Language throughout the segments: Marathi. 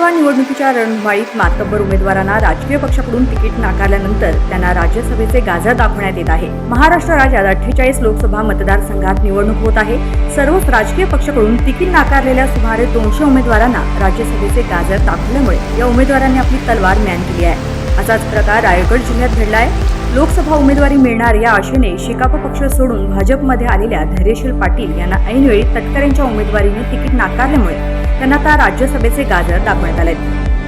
लोकसभेच्या रणधुमाळीत मातब्बर उमेदवारांना राजकीय पक्षाकडून तिकीट नाकारल्यानंतर त्यांना राज्यसभेचे गाजर दाखवण्यात येत आहे. महाराष्ट्र राज्यात अठ्ठेचाळीस लोकसभा मतदारसंघात निवडणूक होत आहे. सर्वच राजकीय पक्षाकडून तिकीट नाकारलेल्या सुमारे दोनशे उमेदवारांना राज्यसभेचे गाजर दाखवल्यामुळे या उमेदवारांनी आपली तलवार मॅन केली आहे. असाच प्रकार रायगड जिल्ह्यात घडला आहे लोकसभा उमेदवारी मिळणार या आशेने शिकाप पक्ष सोडून भाजपमध्ये आलेल्या धैर्यशील पाटील यांना ऐनवेळी तटकरेंच्या उमेदवारीने तिकीट नाकारल्यामुळे त्यांना आता राज्यसभेचे गाजर दाखवण्यात आले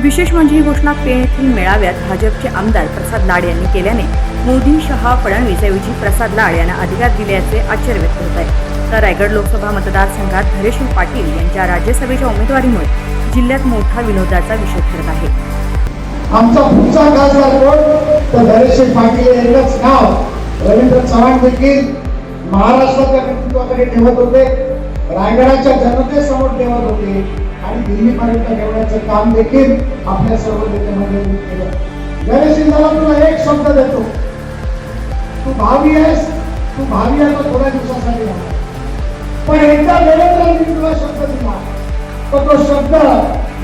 विशेष म्हणजे ही घोषणा पेण येथील मेळाव्यात भाजपचे आमदार प्रसाद लाड यांनी केल्याने मोदी शहा फडणवीस ऐवजी प्रसाद लाड यांना अधिकार दिल्याचे आश्चर्य व्यक्त होत आहे. तर रायगड लोकसभा मतदारसंघात धैर्यशील पाटील यांच्या राज्यसभेच्या उमेदवारीमुळे जिल्ह्यात मोठा विनोदाचा विषय ठरत आहे. आमचा पुढचा खासदार कोण तर धैर्यशील पाटील यांचंच नाव. रवींद्र चव्हाण देखील महाराष्ट्राच्या नेतृत्वाकडे ठेवत होते. रायगडाच्या जनतेसमोर ठेवत होते. आणि दिल्लीपर्यंत ठेवण्याचं काम देखील आपल्या सर्व केलं. दादा तुला एक शब्द देतो. तू भावी आहेस तू भावी आहे तो थोड्या दिवसासाठी राहणार. पण एकदा देवेंद्रांनी तुला शब्द दिला तर तो शब्द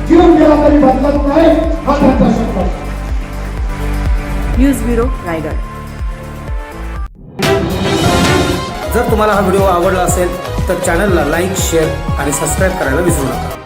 जीवन गेला तरी बदलत नाही हा त्यांचा शब्द. News bureau Raigad. जर तुम्हाला हा व्हिडिओ आवडला असेल तर चॅनलला लाईक शेअर आणि सबस्क्राईब करायला विसरू नका.